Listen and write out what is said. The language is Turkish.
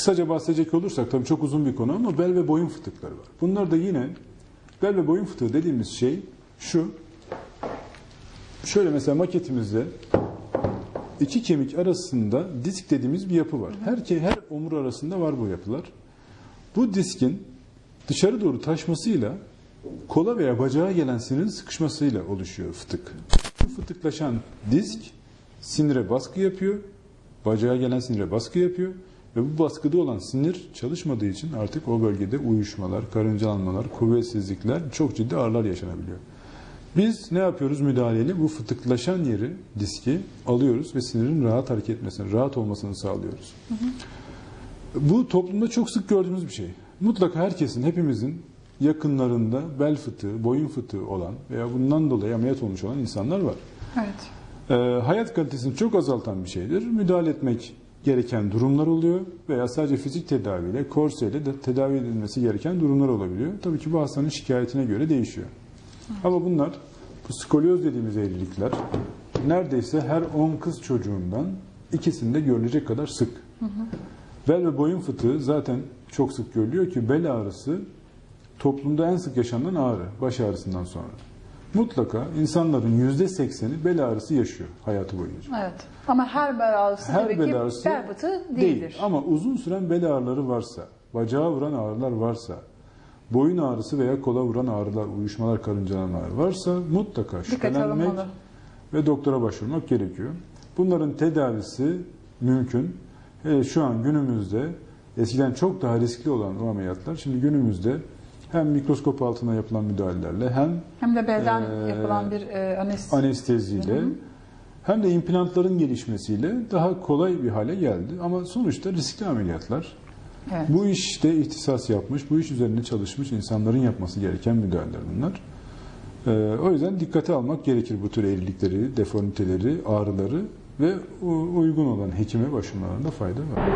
kısaca bahsedecek olursak tabii çok uzun bir konu ama bel ve boyun fıtıkları var. Bunlar da yine bel ve boyun fıtığı dediğimiz şey şu. Şöyle mesela maketimizde iki kemik arasında disk dediğimiz bir yapı var. Her ke- her omur arasında var bu yapılar. Bu diskin dışarı doğru taşmasıyla kola veya bacağa gelen sinirin sıkışmasıyla oluşuyor fıtık. Bu fıtıklaşan disk sinire baskı yapıyor. Bacağa gelen sinire baskı yapıyor. Ve bu baskıda olan sinir çalışmadığı için artık o bölgede uyuşmalar, karıncalanmalar, kuvvetsizlikler, çok ciddi ağrılar yaşanabiliyor. Biz ne yapıyoruz müdahaleyle? Bu fıtıklaşan yeri, diski alıyoruz ve sinirin rahat hareket etmesini, rahat olmasını sağlıyoruz. Bu toplumda çok sık gördüğümüz bir şey. Mutlaka herkesin, hepimizin yakınlarında bel fıtığı, boyun fıtığı olan veya bundan dolayı ameliyat olmuş olan insanlar var. Evet. Ee, hayat kalitesini çok azaltan bir şeydir. Müdahale etmek gereken durumlar oluyor veya sadece fizik tedaviyle, korseyle de tedavi edilmesi gereken durumlar olabiliyor. Tabii ki bu hastanın şikayetine göre değişiyor. Ama bunlar, bu skolyoz dediğimiz eğrilikler neredeyse her 10 kız çocuğundan ikisinde görülecek kadar sık. Bel ve boyun fıtığı zaten çok sık görülüyor ki bel ağrısı toplumda en sık yaşanan ağrı, baş ağrısından sonra. Mutlaka insanların yüzde sekseni bel ağrısı yaşıyor hayatı boyunca. Evet. Ama her bel ağrısı Her tabii bel ki ağrısı bel fıtığı değil. değildir. Ama uzun süren bel ağrıları varsa, bacağa vuran ağrılar varsa, boyun ağrısı veya kola vuran ağrılar, uyuşmalar, karıncalanmalar varsa mutlaka şüphelenmek ve doktora başvurmak gerekiyor. Bunların tedavisi mümkün. Hele şu an günümüzde eskiden çok daha riskli olan o ameliyatlar şimdi günümüzde hem mikroskop altına yapılan müdahalelerle hem Hem de belden Ee, yapılan bir e, anestezi. anesteziyle hem de implantların gelişmesiyle daha kolay bir hale geldi. Ama sonuçta riskli ameliyatlar. Evet. Bu işte ihtisas yapmış, bu iş üzerine çalışmış insanların yapması gereken müdahaleler bunlar. Ee, o yüzden dikkate almak gerekir bu tür eğrilikleri, deformiteleri, ağrıları ve uygun olan hekime başvurmalarında fayda var.